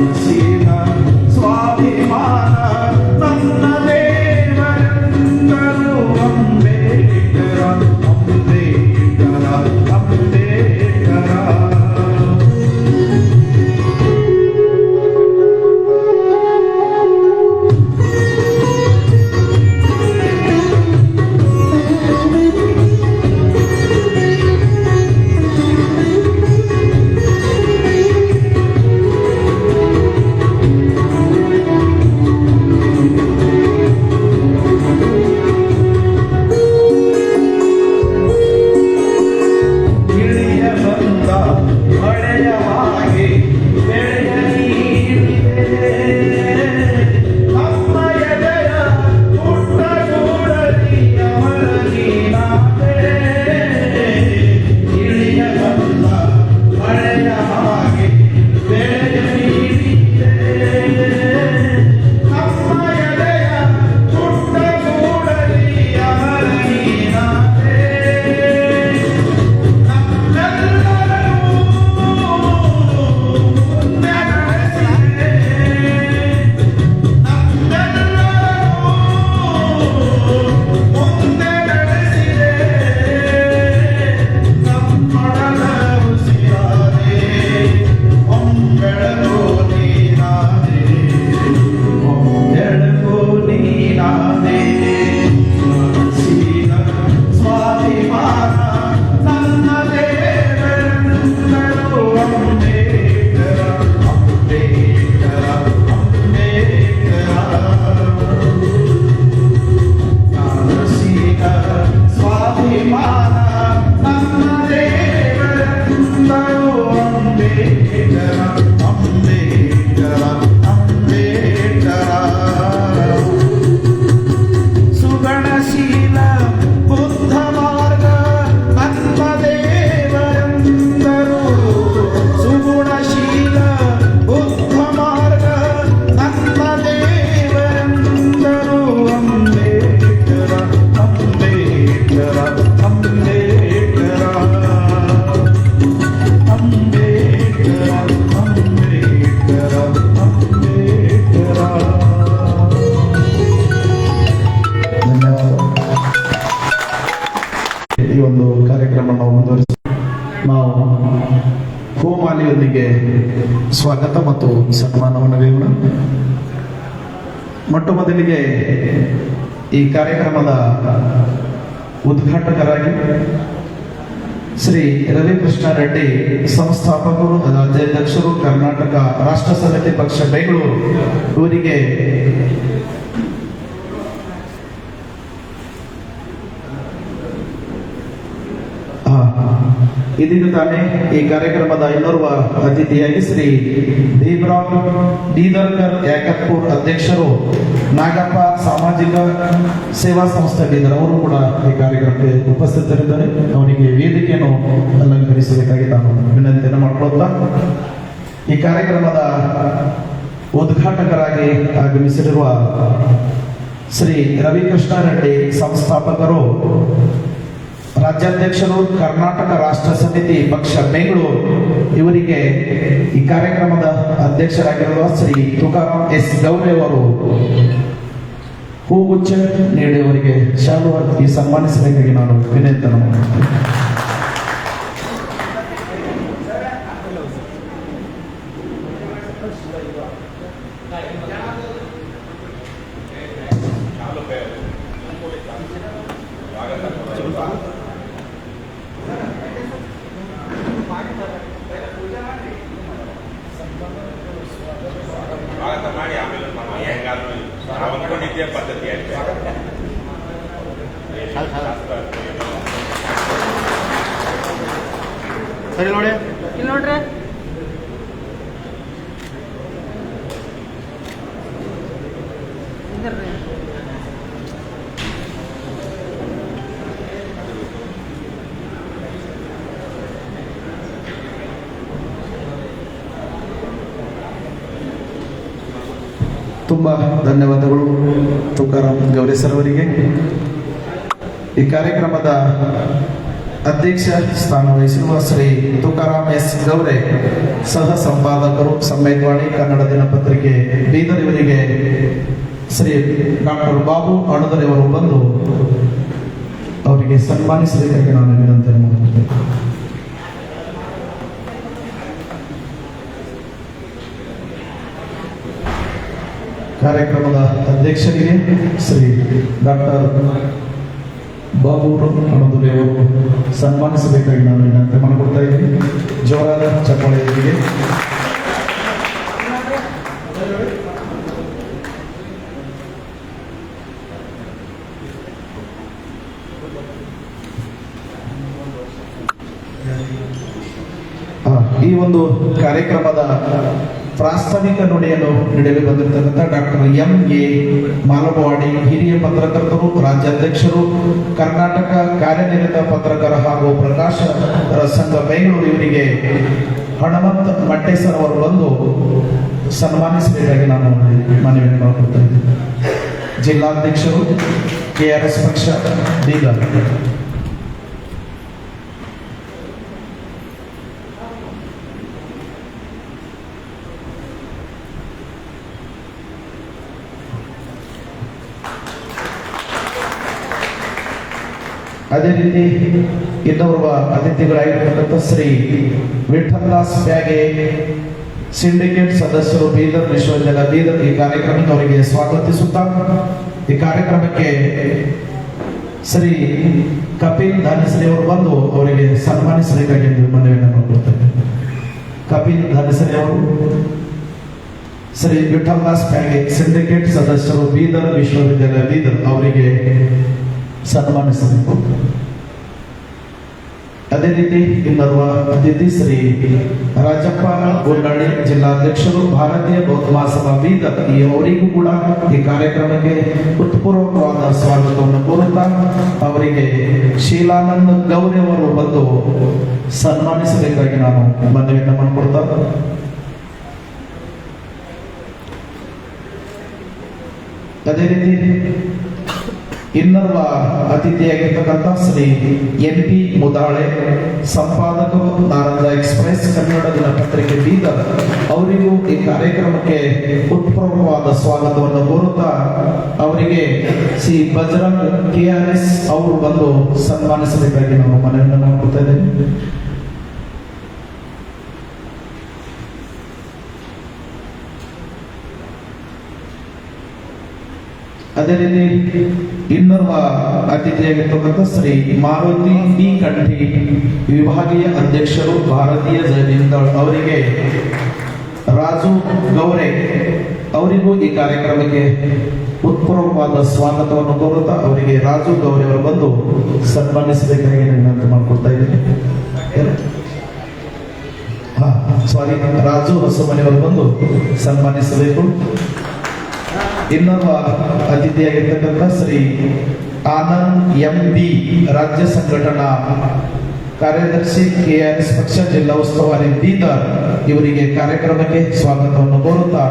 see ಮೊಟ್ಟ ಮೊದಲಿಗೆ ಈ ಕಾರ್ಯಕ್ರಮದ ಉದ್ಘಾಟಕರಾಗಿ ಶ್ರೀ ರವಿಕೃಷ್ಣ ರೆಡ್ಡಿ ಸಂಸ್ಥಾಪಕರು, ರಾಜ್ಯಾಧ್ಯಕ್ಷರು, ಕರ್ನಾಟಕ ರಾಷ್ಟ್ರ ಸಮಿತಿ ಪಕ್ಷ, ಬೆಂಗಳೂರು, ಇವರಿಗೆ ಇದೀಗ ತಾನೇ ಈ ಕಾರ್ಯಕ್ರಮದ ಇನ್ನೋರ್ವ ಅತಿಥಿಯಾಗಿ ಶ್ರೀ ದೀಬ್ರಾಮ್ ಬೀದರ್ಕರ್ ಯಾಕತ್ಪುರ್ ಅಧ್ಯಕ್ಷರು ನಾಗಪ್ಪ ಸಾಮಾಜಿಕ ಸೇವಾ ಸಂಸ್ಥೆ ಬೀದರ್ ಅವರು ಕೂಡ ಈ ಕಾರ್ಯಕ್ರಮಕ್ಕೆ ಉಪಸ್ಥಿತರಿದ್ದಾರೆ. ಅವನಿಗೆ ವೇದಿಕೆಯನ್ನು ಅಲಂಕರಿಸಬೇಕಾಗಿ ನಾನು ವಿನಂತಿಯನ್ನು ಮಾಡಿಕೊಳ್ಳುತ್ತಾ ಈ ಕಾರ್ಯಕ್ರಮದ ಉದ್ಘಾಟಕರಾಗಿ ಆಗಮಿಸಿರುವ ಶ್ರೀ ರವಿಕೃಷ್ಣ ರೆಡ್ಡಿ ಸಂಸ್ಥಾಪಕರು ರಾಜ್ಯಾಧ್ಯಕ್ಷರು ಕರ್ನಾಟಕ ರಾಷ್ಟ್ರ ಸಮಿತಿ ಪಕ್ಷ ಬೆಂಗಳೂರು. ಇವರಿಗೆ ಈ ಕಾರ್ಯಕ್ರಮದ ಅಧ್ಯಕ್ಷರಾಗಿರುವ ಶ್ರೀ ತುಕಾರಾಮ್ ಎಸ್ ಗೌರಿ ಅವರು ಹೂಗುಚ್ಛ ನೀಡಿ ಅವರಿಗೆ ಶಾಲು ಸನ್ಮಾನಿಸಬೇಕಾಗಿ ನಾನು ವಿನಂತಿಯನ್ನು ತುಂಬಾ ಧನ್ಯವಾದಗಳು. ತುಕಾರಾಮ್ ಗೌರಿ ಸರ್ ಅವರಿಗೆ. ಈ ಕಾರ್ಯಕ್ರಮದ ಅಧ್ಯಕ್ಷ ಸ್ಥಾನ ವಹಿಸಿರುವ ಶ್ರೀ ತುಕಾರಾಮ್ ಎಸ್ ಗೌರೆ, ಸಹ ಸಂಪಾದಕರು ಸಂವೇದವಾಣಿ ಕನ್ನಡ ದಿನಪತ್ರಿಕೆ ಬೀದರ್ ಇವರಿಗೆ ಶ್ರೀ ಡಾಕ್ಟರ್ ಬಾಬು ಅಣದರಿವರು ಬಂದು ಅವರಿಗೆ ಸನ್ಮಾನಿಸಬೇಕಾಗಿ ನಾನು ವಿನಂತಿ ಮಾಡುತ್ತೇನೆ ಕಾರ್ಯಕ್ರಮದ ಅಧ್ಯಕ್ಷರಿಗೆ ಶ್ರೀ ಡಾಕ್ಟರ್ ಬಾಬು ಅಣದುಲೆ ಅವರು ಸನ್ಮಾನಿಸಬೇಕಾಗಿ ನಾನು ವಿನಂತಿ ಮಾಡಿಕೊಡ್ತಾ ಇದ್ದೀನಿ. ಜೋರಾದ ಚಪ್ಪಾಳೆಯೊಂದಿಗೆ ಈ ಒಂದು ಕಾರ್ಯಕ್ರಮದ ಪ್ರಾಸ್ತಾವಿಕ ನುಡಿಯನ್ನು ನೀಡಲು ಬಂದಿರತಕ್ಕಂಥ ಡಾಕ್ಟರ್ ಎಂ ಎ ಮಾಲಬವಾಡಿ, ಹಿರಿಯ ಪತ್ರಕರ್ತರು, ರಾಜ್ಯಾಧ್ಯಕ್ಷರು, ಕರ್ನಾಟಕ ಕಾರ್ಯನಿರತ ಪತ್ರಕರ ಹಾಗೂ ಪ್ರಕಾಶಕರ ಸಂಘ ಬೆಂಗಳೂರು ಇವರಿಗೆ ಹಣಮಂತ ಮಟ್ಟೇಸರ್ ಅವರು ಬಂದು ಸನ್ಮಾನಿಸಬೇಕಾಗಿ ನಾನು ಮನವಿಯನ್ನು ಮಾಡಿಕೊಡ್ತಾ ಇದ್ದೀನಿ. ಜಿಲ್ಲಾಧ್ಯಕ್ಷರು, ಕೆ ಆರ್ ಎಸ್ ಪಕ್ಷ, ಬೀದರ್. ಅದೇ ರೀತಿ ಇನ್ನೋರ್ವ ಅತಿಥಿಗಳಾಗಿರ್ತಕ್ಕಂಥ ಶ್ರೀ ವಿಠಲ್ದಾಸ್ ಪ್ಯಾಗೆ ಸಿಂಡಿಕೇಟ್ ಸದಸ್ಯರು ಬೀದರ್ ವಿಶ್ವವಿದ್ಯಾಲಯ ಬೀದರ್ ಈ ಕಾರ್ಯಕ್ರಮಕ್ಕೆ ಅವರಿಗೆ ಸ್ವಾಗತಿಸುತ್ತಾ, ಈ ಕಾರ್ಯಕ್ರಮಕ್ಕೆ ಶ್ರೀ ಕಪಿಲ್ ಧನಶ್ರೀ ಅವರು ಬಂದು ಅವರಿಗೆ ಸನ್ಮಾನಿಸಬೇಕಾಗಿ ಮನವಿಯನ್ನು ಮಾಡಿಕೊಡ್ತೇನೆ. ಕಪಿಲ್ ಧನಶ್ರೀ ಅವರು ಶ್ರೀ ವಿಠಲ್ ದಾಸ್ ಬ್ಯಾಗೆ ಸಿಂಡಿಕೇಟ್ ಸದಸ್ಯರು ಬೀದರ್ ವಿಶ್ವವಿದ್ಯಾಲಯ ಬೀದರ್ ಅವರಿಗೆ ಸನ್ಮಾನಿಸಬೇಕು. ಅದೇ ರೀತಿ ಇಲ್ಲಿರುವ ಅತಿಥಿ ಶ್ರೀ ರಾಜಪ್ಪ ಗೋಲ್ನಾಡಿ ಜಿಲ್ಲಾಧ್ಯಕ್ಷರು ಭಾರತೀಯ ಬೌದ್ಧ ಮಹಾಸಭಾ ಬೀದ ಅವರಿಗೂ ಕೂಡ ಈ ಕಾರ್ಯಕ್ರಮಕ್ಕೆ ಉತ್ಪೂರ್ವಕವಾದ ಸ್ವಾಗತವನ್ನು ಕೋರುತ್ತಾ ಅವರಿಗೆ ಶೀಲಾನಂದ ಗೌರಿ ಅವರು ಬಂದು ಸನ್ಮಾನಿಸಬೇಕಾಗಿ ನಾನು ಮನವಿಯನ್ನು ಮಾಡಿಕೊಡ್ತಾ ಅದೇ ರೀತಿ ಇನ್ನೋರ್ವ ಅತಿಥಿಯಾಗಿರ್ತಕ್ಕಂಥ ಶ್ರೀ ಎನ್ ಪಿ ಮುದಾಳೆ ಸಂಪಾದಕರು ನಾರಂದ ಎಕ್ಸ್ಪ್ರೆಸ್ ಕನ್ನಡ ದಿನಪತ್ರಿಕೆ ಬೀದರ್ ಅವರಿಗೂ ಈ ಕಾರ್ಯಕ್ರಮಕ್ಕೆ ಉತ್ಪ್ರಮವಾದ ಸ್ವಾಗತವನ್ನು ಕೋರುತ್ತಾ ಅವರಿಗೆ Shri Bajarang K R S ಅವರು ಬಂದು ಸನ್ಮಾನಿಸಬೇಕಾಗಿ ನಾವು ಮನವಿಯನ್ನು ಮಾಡ್ಕೊತಾ ಅದೇ ರೀತಿ ಇನ್ನೋರ್ವ ಅತಿಥಿಯಾಗಿರ್ತಕ್ಕಂಥ ಶ್ರೀ ಮಾರುತಿ ಬಿ ಕಂಠಿ, ವಿಭಾಗೀಯ ಅಧ್ಯಕ್ಷರು ಭಾರತೀಯ ಜಯದಿಂದಳ್ ಅವರಿಗೆ ರಾಜು ಗೌರೆ ಅವರಿಗೂ ಈ ಕಾರ್ಯಕ್ರಮಕ್ಕೆ ಉತ್ಪೂರ್ವವಾದ ಸ್ವಾಗತವನ್ನು ಕೋರುತ್ತಾ ಅವರಿಗೆ ರಾಜು ಗೌರಿ ಅವರು ಬಂದು ಸನ್ಮಾನಿಸಬೇಕಾಗಿ ವಿನಂತಿ ಮಾಡ್ಕೊಳ್ತಾ ಇದ್ದೀನಿ. ಸಾರಿ ರಾಜು ಹೊಸಮನೆಯವರು ಬಂದು ಸನ್ಮಾನಿಸಬೇಕು. ಇನ್ನೊಬ್ಬ ಅತಿಥಿಯಾಗಿರ್ತಕ್ಕಂಥ ಶ್ರೀ ಆನಂದ್ ಎಂ ಪಿ ರಾಜ್ಯ ಸಂಘಟನಾ ಕಾರ್ಯದರ್ಶಿ ಕೆಆರ್ಎಸ್ ಪಕ್ಷ ಜಿಲ್ಲಾ ಉಸ್ತುವಾರಿ ಬೀದರ್ ಇವರಿಗೆ ಕಾರ್ಯಕ್ರಮಕ್ಕೆ ಸ್ವಾಗತವನ್ನು ಕೋರುತ್ತಾ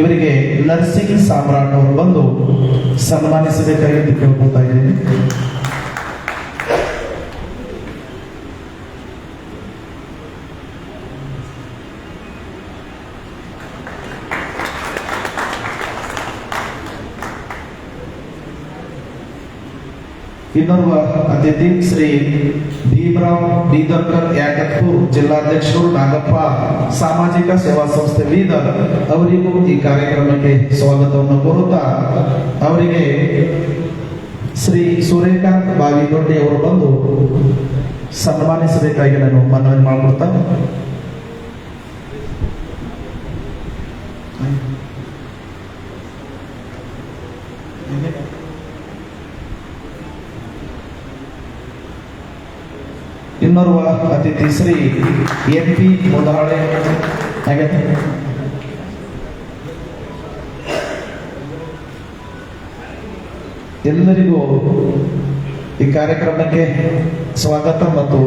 ಇವರಿಗೆ ನರ್ಸಿಂಗ್ ಸಾಮ್ರಾಟ್ ಅವರು ಬಂದು ಸನ್ಮಾನಿಸಬೇಕಾಗಿ ಕೇಳ್ಕೊತಾ ಇದ್ದೀನಿ. ಇನ್ನೋರ್ವ ಅತಿಥಿ ಶ್ರೀ ಭೀಮರಾವ್ ಬೀದರ್ಕರ್ ಯಾಕತ್ಪುರ್ ಜಿಲ್ಲಾಧ್ಯಕ್ಷರು ನಾಗಪ್ಪ ಸಾಮಾಜಿಕ ಸೇವಾ ಸಂಸ್ಥೆ ಬೀದರ್ ಅವರಿಗೂ ಈ ಕಾರ್ಯಕ್ರಮಕ್ಕೆ ಸ್ವಾಗತವನ್ನು ಕೋರುತ್ತಾ ಅವರಿಗೆ ಶ್ರೀ ಸೂರ್ಯಕಾಂತ್ ಬಾವಿದೊಡ್ಡಿ ಅವರು ಬಂದು ಸನ್ಮಾನಿಸಬೇಕಾಗಿ ನಾನು ಮನವಿ ಮಾಡ್ಕೊಳ್ತಾ ಇನ್ನೋರ್ವ ಅತಿಥಿ ಶ್ರೀ ಎಂ ಪಿ ಮುದಾಳೆ ಆಗೈತೆ ಎಲ್ಲರಿಗೂ ಈ ಕಾರ್ಯಕ್ರಮಕ್ಕೆ ಸ್ವಾಗತ ಮತ್ತು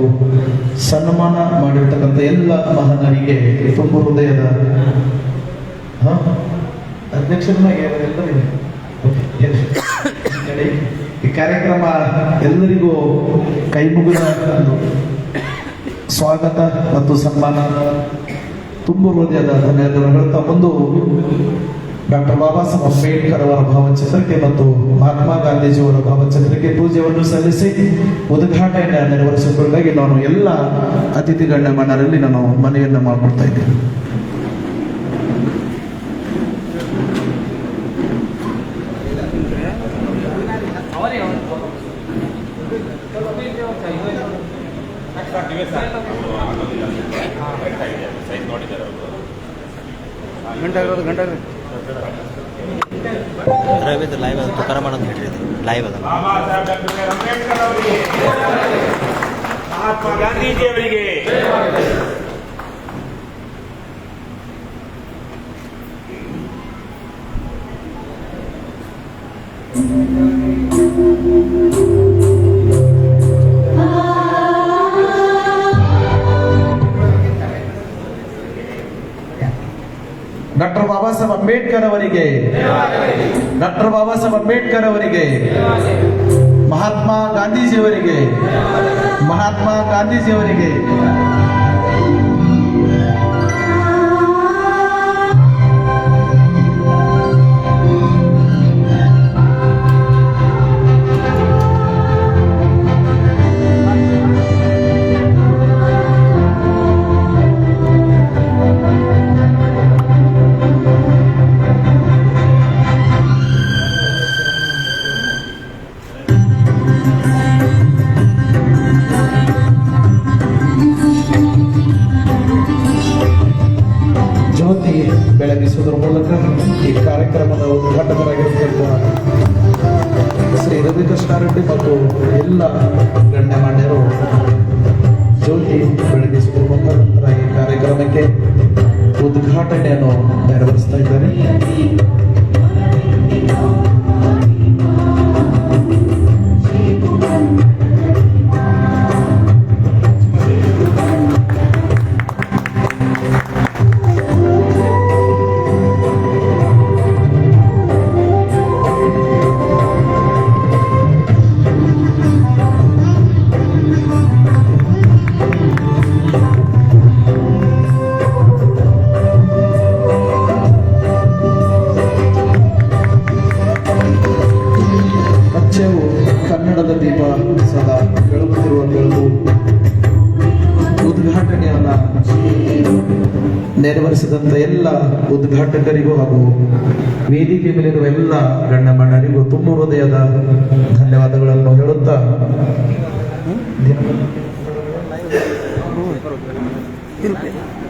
ಸನ್ಮಾನ ಮಾಡಿರ್ತಕ್ಕಂಥ ಎಲ್ಲ ಮಹನರಿಗೆ ತುಂಬ ಹೃದಯದ? ಅಧ್ಯಕ್ಷರನ್ನಾಗಿ. ಈ ಕಾರ್ಯಕ್ರಮ ಎಲ್ಲರಿಗೂ ಕೈ ಮುಗಿದ ಸ್ವಾಗತ ಮತ್ತು ಸನ್ಮಾನ. ತುಂಬ ಹೃದಯದ ಧನ್ಯವಾದಗಳು ಹೇಳ್ತಾ ಬಂದು ಡಾಕ್ಟರ್ ಬಾಬಾ ಸಾಹೇಬ್ ಅಂಬೇಡ್ಕರ್ ಅವರ ಭಾವಚಿತ್ರಕ್ಕೆ ಮತ್ತು ಮಹಾತ್ಮ ಗಾಂಧೀಜಿಯವರ ಭಾವಚಿತ್ರಕ್ಕೆ ಪೂಜೆಯನ್ನು ಸಲ್ಲಿಸಿ ಉದ್ಘಾಟನೆ ನೆರವೇರಿಸಿಕೊಳ್ಳಾಗಿ ನಾನು ಎಲ್ಲ ಅತಿಥಿ ಮನರಲ್ಲಿ ನಾನು ಮನೆಯನ್ನು ಮಾಡಿಕೊಡ್ತಾ ಇದ್ದೇನೆ. ಗಂಟೆ ಗಂಟೆ ರವಿದು ಲೈವ್ ಅದು ತುಕಾರಾಮ್ ಅಂತ ಹೇಳ್ರಿ ಲೈವ್ ಅದ. ಗಾಂಧೀಜಿ ಸಾಹೇಬ್ ಅಂಬೇಡ್ಕರ್ ಅವರಿಗೆ ಡಾಕ್ಟರ್ ಬಾಬಾ ಸಾಹೇಬ್ ಅಂಬೇಡ್ಕರ್ ಅವರಿಗೆ ಮಹಾತ್ಮ ಗಾಂಧೀಜಿಯವರಿಗೆ ಮಹಾತ್ಮ ಗಾಂಧೀಜಿಯವರಿಗೆ ಜ್ಯೋತಿ ಬೆಳಗಿಸುವುದರ ಮೂಲಕ ಈ ಕಾರ್ಯಕ್ರಮದ ಉದ್ಘಾಟಕರಾಗಿರ್ತಕ್ಕಂಥ ಶ್ರೀ ರವಿಕೃಷ್ಣಾರೆಡ್ಡಿ ಮತ್ತು ಎಲ್ಲ ಗಣ್ಯಮಾನ್ಯರು ಜ್ಯೋತಿ ಬೆಳಗಿಸುವುದರ ಮೂಲಕ ಈ ಕಾರ್ಯಕ್ರಮಕ್ಕೆ ಉದ್ಘಾಟನೆಯನ್ನು ನೆರವೇರಿಸ್ತಾ ಇದ್ದಾರೆ. ವೇದಿಕೆ ಮೇಲಿರುವ ಎಲ್ಲ ಗಣ್ಯಮಾನ್ಯರಿಗೂ ತುಂಬ ಹೃದಯದ ಧನ್ಯವಾದಗಳನ್ನು ಹೇಳುತ್ತಾ.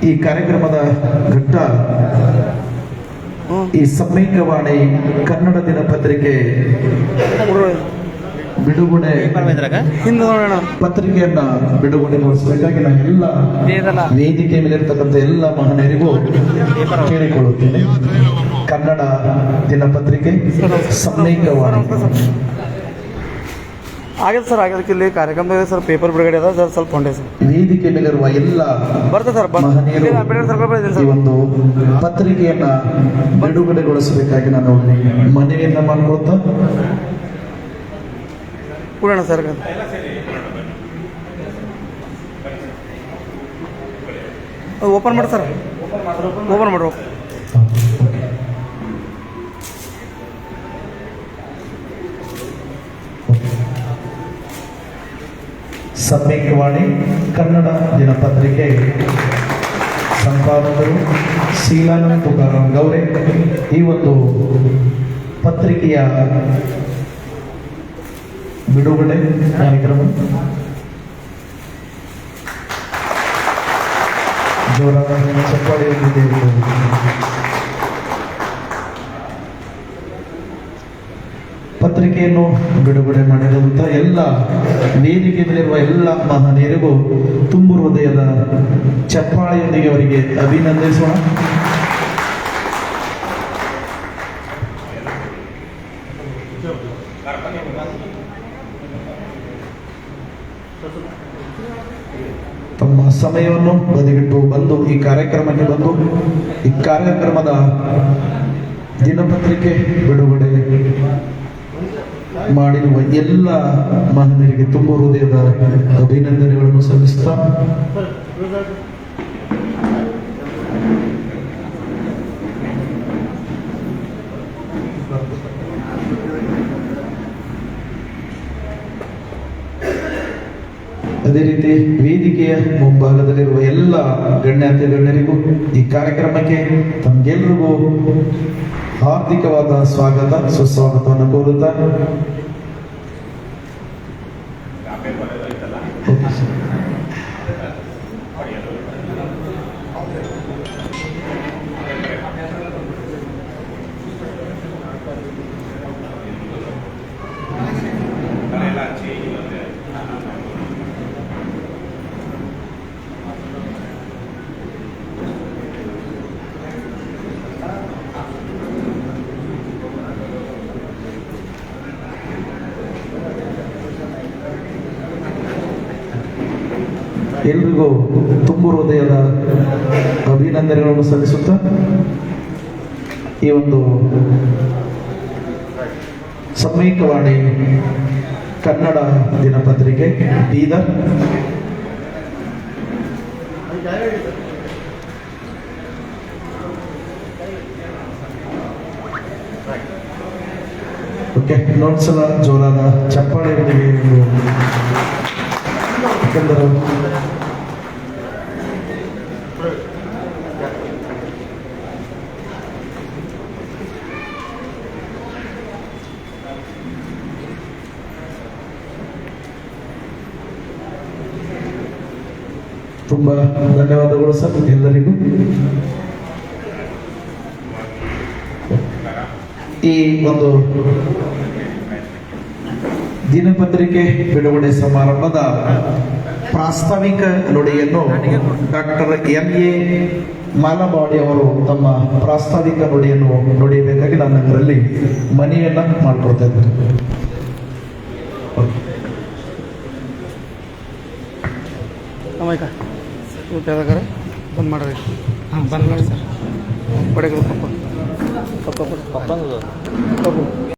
ಈ ಕಾರ್ಯಕ್ರಮದ ಘಟ್ಟ ಈ ಸಮ್ಮೇಕವಾಣಿ ಕನ್ನಡ ದಿನಪತ್ರಿಕೆ. ಬಿಡುಗಡೆ ಹಿಂದೋಣ ಹಿಂದೆ ನೋಡೋಣ. ಪತ್ರಿಕೆಯನ್ನ ಬಿಡುಗಡೆಗೊಳಿಸಬೇಕಾಗಿ ನಾನು ಎಲ್ಲ ವೇದಿಕೆ ಮೇಲೆ ಇರ್ತಕ್ಕಂಥ ಎಲ್ಲ ಮಹನೀಯರಿಗೂ ಕೇಳಿಕೊಳ್ಳುತ್ತೇನೆ. ಕನ್ನಡ ದಿನಪತ್ರಿಕೆ ಸಮೇಕವಾಣಿ ಆಗಿದೆ ಸರ್ ಆಗಿದೆ ಇಲ್ಲಿ ಕಾರ್ಯಕ್ರಮ ಸರ್ ಪೇಪರ್ ಬಿಡುಗಡೆ ಅದ ಸರ್ ಸ್ವಲ್ಪ ಹೊಂಡೆ ಸರ್ ವೇದಿಕೆ ಮೇಲಿರುವ ಎಲ್ಲ ಬರ್ತದೆ ಸರ್. ಈ ಒಂದು ಪತ್ರಿಕೆಯನ್ನ ಬಿಡುಗಡೆಗೊಳಿಸಬೇಕಾಗಿ ನಾನು ಮನವಿಯನ್ನ ಮಾಡ್ಕೊಳ್ತಾ ಕೊಡೋಣ ಸರ್. ಓಪನ್ ಮಾಡಿ ಸರ್. ಓಪನ್ ಮಾಡಿ. ಸಮ್ಮೇಕವಾಣಿ ಕನ್ನಡ ದಿನಪತ್ರಿಕೆ. ಸಂಪಾದಕರು ಶೀಲಾನಂದ ತುಕಾರಾಮ್ ಗೌರೆ. ಈ ಪತ್ರಿಕೆಯ ಬಿಡುಗಡೆ ಕಾರ್ಯಕ್ರಮ. ಜೋರಾದ ಚಪ್ಪಾಳೆಯೊಂದಿಗೆ ಪತ್ರಿಕೆಯನ್ನು ಬಿಡುಗಡೆ ಮಾಡಿರುವಂಥ ಎಲ್ಲ ವೇದಿಕೆ ಮೇಲಿರುವ ಎಲ್ಲ ಮಹನೀಯರಿಗೂ ತುಂಬು ಹೃದಯದ ಚಪ್ಪಾಳೆಯೊಂದಿಗೆ ಅವರಿಗೆ ಅಭಿನಂದಿಸೋಣ ತಮ್ಮ ಸಮಯವನ್ನು ಬದಿಗಿಟ್ಟು ಬಂದು ಈ ಕಾರ್ಯಕ್ರಮಕ್ಕೆ ಬಂದು ಈ ಕಾರ್ಯಕ್ರಮದ ದಿನಪತ್ರಿಕೆ ಬಿಡುಗಡೆ ಮಾಡಿರುವ ಎಲ್ಲ ಮಹನೀಯರಿಗೆ ತುಂಬ ಹೃದಯದ ಅಭಿನಂದನೆಗಳನ್ನು ಸಲ್ಲಿಸ್ತಾ ಅದೇ ರೀತಿ ವೇದಿಕೆಯ ಮುಂಭಾಗದಲ್ಲಿರುವ ಎಲ್ಲ ಗಣ್ಯಾತಿ ಗಣ್ಯರಿಗೂ ಈ ಕಾರ್ಯಕ್ರಮಕ್ಕೆ ತಮಗೆಲ್ಲರಿಗೂ ಹಾರ್ದಿಕವಾದ ಸ್ವಾಗತ ಸುಸ್ವಾಗತವನ್ನು ಕೋರುತ್ತಾ ಪೇಪರ್ ಎಲ್ಲ ಐತಲ್ಲ ಅದೆಲ್ಲ ಹಚ್ಚಿ ಮತ್ತೆ ಎಲ್ರಿಗೂ ತುಂಬ ಹೃದಯದ ಅಭಿನಂದನೆಗಳನ್ನು ಸಲ್ಲಿಸುತ್ತಾ ಈ ಒಂದು ಸಮೀಕವಾಣಿ ಕನ್ನಡ ದಿನಪತ್ರಿಕೆ ಬೀದರ್. ಓಕೆ, ಇನ್ನೊಂದ್ಸಲ ಜೋರಾದ ಯಾಕೆಂದರೆ ಯಾಕಂದರೆ ತುಂಬ ಧನ್ಯವಾದಗಳು ಸರ್ ಎಲ್ಲರಿಗೂ. ಈ ಒಂದು ದಿನಪತ್ರಿಕೆ ಬಿಡುಗಡೆ ಸಮಾರಂಭದ ಪ್ರಾಸ್ತಾವಿಕ ನುಡಿಯನ್ನು ಡಾಕ್ಟರ್ ಎಂ ಎ ಮಾಲಬಾಡಿ ಅವರು ತಮ್ಮ ಪ್ರಾಸ್ತಾವಿಕ ನುಡಿಯನ್ನು ನುಡಿಯಬೇಕಾಗಿ ನಾನು ಅದರಲ್ಲಿ ಮನೆಯನ್ನ ಮಾಡಿಕೊಡ್ತಾ ಇದ್ದೇನೆ. ಊಟದಾಗಾರೆ ಬಂದ್ ಮಾಡ್ರಿ. ಹಾಂ ಬಂದ್ ಮಾಡಿ ಸರ್. ಪಡೆಗಳು ಪಪ್ಪ. ಪಪ್ಪ ಪಪ್ಪ ಪಪ್ಪು.